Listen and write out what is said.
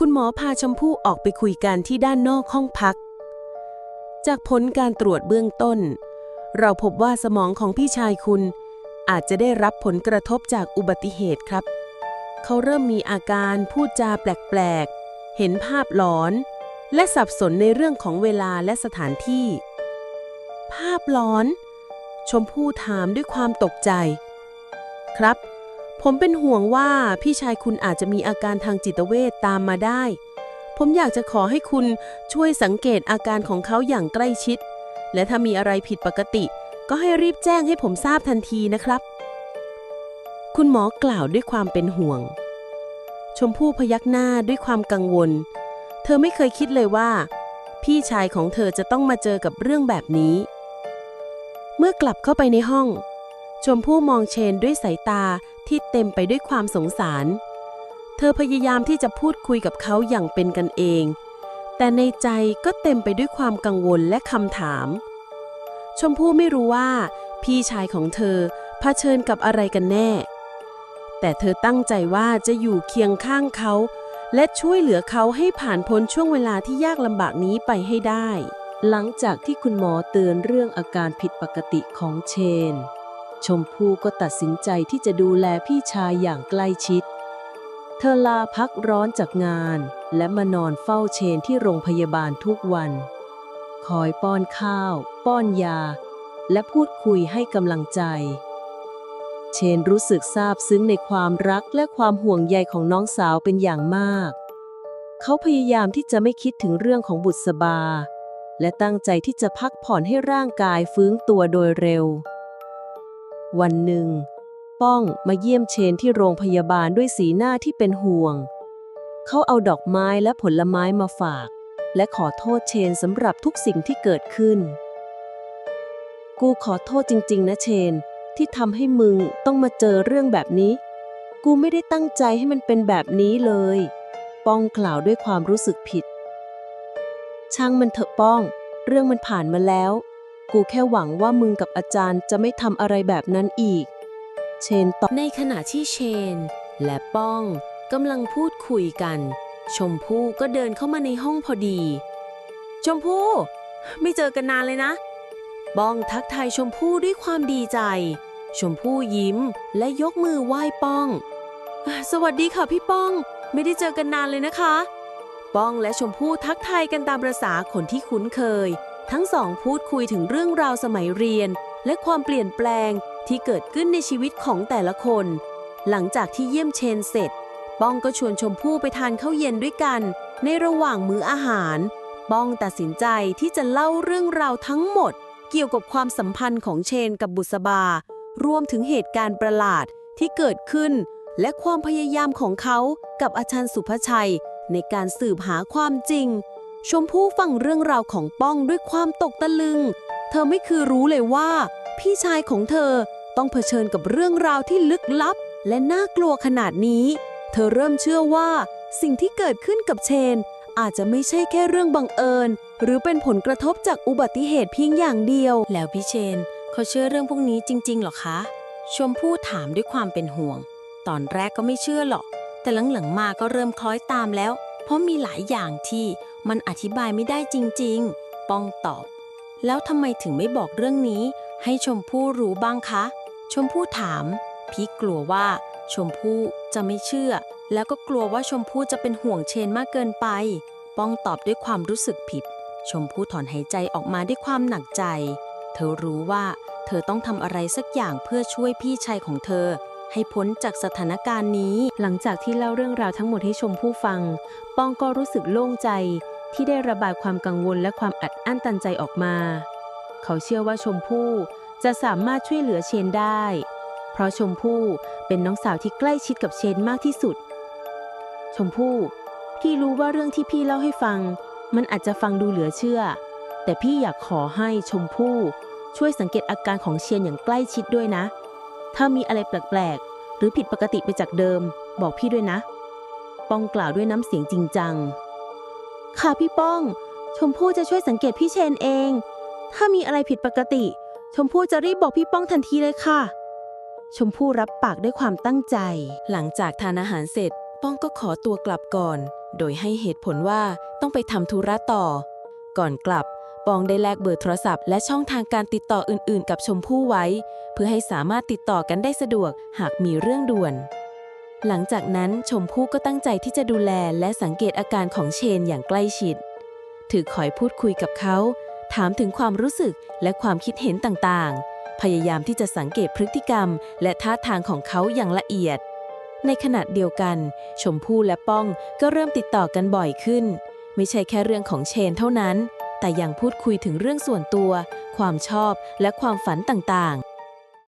คุณหมอพาชมพู่ออกไปคุยกันที่ด้านนอกห้องพัก จากผลการตรวจเบื้องต้น เราพบว่าสมองของพี่ชายคุณ อาจจะได้รับผลกระทบจากอุบัติเหตุครับ เขาเริ่มมีอาการพูดจาแปลกๆ เห็นภาพหลอน และสับสนในเรื่องของเวลาและสถานที่ ภาพหลอน ชมพู่ถามด้วยความตกใจ ครับ ผมเป็นห่วงว่าพี่ชายคุณอาจจะมีอาการทางจิตเวชตามมาได้ ผมอยากจะขอให้คุณช่วยสังเกตอาการของเขาอย่างใกล้ชิด และถ้ามีอะไรผิดปกติ ก็ให้รีบแจ้งให้ผมทราบทันทีนะครับ คุณหมอกล่าวด้วยความเป็นห่วง ชมพู่พยักหน้าด้วยความกังวล เธอไม่เคยคิดเลยว่า พี่ชายของเธอจะต้องมาเจอกับเรื่องแบบนี้ เมื่อกลับเข้าไปในห้อง ชมพู่มองเชนด้วยสายตา ที่เต็มไปด้วยความสงสาร เธอพยายามที่จะพูดคุยกับเขาอย่างเป็นกันเอง แต่ในใจก็เต็มไปด้วยความกังวลและคำถาม ชมพู่ไม่รู้ว่า พี่ชายของเธอเผชิญกับอะไรกันแน่ แต่เธอตั้งใจว่าจะอยู่เคียงข้างเขา และช่วยเหลือเขาให้ผ่านพ้นช่วงเวลาที่ยากลำบากนี้ไปให้ได้ หลังจากที่คุณหมอเตือนเรื่องอาการผิดปกติของเชน ชมพู่ก็ตัดสินใจที่จะดูแลพี่ชายอย่างใกล้ชิด เธอลาพักร้อนจากงาน และมานอนเฝ้าเชนที่โรงพยาบาลทุกวัน คอยป้อนข้าว ป้อนยา และพูดคุยให้กำลังใจ เชนรู้สึกซาบซึ้งในความรักและความห่วงใยของน้องสาวเป็นอย่างมาก เขาพยายามที่จะไม่คิดถึงเรื่องของบุษบาและตั้งใจที่จะพักผ่อนให้ร่างกายฟื้นตัวโดยเร็ว วันหนึ่ง ป้องมาเยี่ยมเชนที่โรงพยาบาลด้วยสีหน้าที่เป็นห่วง เขาเอาดอกไม้และผลไม้มาฝาก และขอโทษเชนสำหรับทุกสิ่งที่เกิดขึ้น กูขอโทษจริง ๆ นะเชน ที่ทำให้มึงต้องมาเจอเรื่องแบบนี้ กูไม่ได้ตั้งใจให้มันเป็นแบบนี้เลย ป้องกล่าวด้วยความรู้สึกผิด ช่างมันเถอะป้อง เรื่องมันผ่านมาแล้ว กูแค่หวังว่ามึงกับอาจารย์จะไม่ทำอะไรแบบนั้นอีก เชนตอบในขณะที่เชน และป้องกำลังพูดคุยกัน ชมพู่ก็เดินเข้ามาในห้องพอดี ชมพู่ ไม่เจอกันนานเลยนะ ป้องทักทายชมพู่ด้วยความดีใจ ชมพู่ยิ้มและยกมือไหว้ป้อง สวัสดีค่ะพี่ป้อง ไม่ได้เจอกันนานเลยนะคะ ป้องและชมพู่ทักทายกันตามประษาคนที่คุ้นเคย ทั้งสองพูดคุยถึงเรื่องราวสมัยเรียน และความเปลี่ยนแปลงที่เกิดขึ้นในชีวิตของแต่ละคน หลังจากที่เยี่ยมเชนเสร็จ ป้องก็ชวนชมพู่ไปทานข้าวเย็นด้วยกัน ในระหว่างมื้ออาหาร ป้องตัดสินใจที่จะเล่าเรื่องราวทั้งหมด เกี่ยวกับความสัมพันธ์ของเชนกับบุษบา รวมถึงเหตุการณ์ประหลาดที่เกิดขึ้น และความพยายามของเขากับอาจารย์สุภชัย ในการสืบหาความจริง ชมพู่ฟังเรื่องราวของป้องด้วยความตกตะลึง เธอไม่คือรู้เลยว่า พี่ชายของเธอต้องเผชิญกับเรื่องราวที่ลึกลับ และน่ากลัวขนาดนี้ เธอเริ่มเชื่อว่า สิ่งที่เกิดขึ้นกับเชน อาจจะไม่ใช่แค่เรื่องบังเอิญ หรือเป็นผลกระทบจากอุบัติเหตุเพียงอย่างเดียว แล้วพี่เชนเขาเชื่อเรื่องพวกนี้จริงๆหรอคะ ชมพู่ถามด้วยความเป็นห่วง ตอนแรกก็ไม่เชื่อหรอก แต่หลังๆมาก็เริ่มคล้อยตามแล้ว เพราะมีหลายอย่างที่ มันอธิบายไม่ได้จริงๆ ป้องตอบ แล้วทำไมถึงไม่บอกเรื่องนี้ ให้ชมพู่รู้บ้างคะ ชมพู่ถาม พี่กลัวว่า ชมพู่จะไม่เชื่อ แล้วก็กลัวว่าชมพู่จะเป็นห่วงเชนมากเกินไป ป้องตอบด้วยความรู้สึกผิด ชมพู่ถอนหายใจออกมาด้วยความหนักใจ เธอรู้ว่า เธอต้องทำอะไรสักอย่างเพื่อช่วยพี่ชายของเธอให้พ้นจากสถานการณ์นี้ หลังจากที่เล่าเรื่องราวทั้งหมดให้ชมพู่ฟัง ป้องก็รู้สึกโล่งใจ ที่ได้ระบายความกังวลและความอัดอั้นตันใจออกมา เขาเชื่อว่าชมพู่จะสามารถช่วยเหลือเชนได้ เพราะชมพู่เป็นน้องสาวที่ใกล้ชิดกับเชนมากที่สุด ชมพู่ พี่รู้ว่าเรื่องที่พี่เล่าให้ฟัง มันอาจจะฟังดูเหลือเชื่อ แต่พี่อยากขอให้ชมพู่ช่วยสังเกตอาการของเชนอย่างใกล้ชิดด้วยนะ ถ้ามีอะไรแปลกๆ หรือผิดปกติไปจากเดิม บอกพี่ด้วยนะป้องกล่าวด้วยน้ำเสียงจริงจัง ค่ะพี่ป้อง ชมพู่จะช่วยสังเกตพี่เชนเอง ถ้ามีอะไรผิดปกติ ชมพู่จะรีบบอกพี่ป้องทันทีเลยค่ะ ชมพู่รับปากด้วยความตั้งใจ หลังจากทานอาหารเสร็จ ป้องก็ขอตัวกลับก่อน โดยให้เหตุผลว่าต้องไปทำธุระต่อ ก่อนกลับปองได้แลกเบอร์โทรศัพท์และช่องทางการติดต่ออื่นๆ กับชมพู่ไว้ เพื่อให้สามารถติดต่อกันได้สะดวกหากมีเรื่องด่วน หลังจากนั้นชมพู่ก็ตั้งใจที่จะดูแลและสังเกตอาการของเชนอย่างใกล้ชิด ถือคอยพูดคุยกับเขา ถามถึงความรู้สึกและความคิดเห็นต่างๆ พยายามที่จะสังเกตพฤติกรรม และท่าทางของเขาอย่างละเอียด ในขณะเดียวกัน ชมพู่และป้องก็เริ่มติดต่อกันบ่อยขึ้น ไม่ใช่แค่เรื่องของเชนเท่านั้น แต่ยังพูดคุยถึงเรื่องส่วนตัว ความชอบและความฝันต่างๆ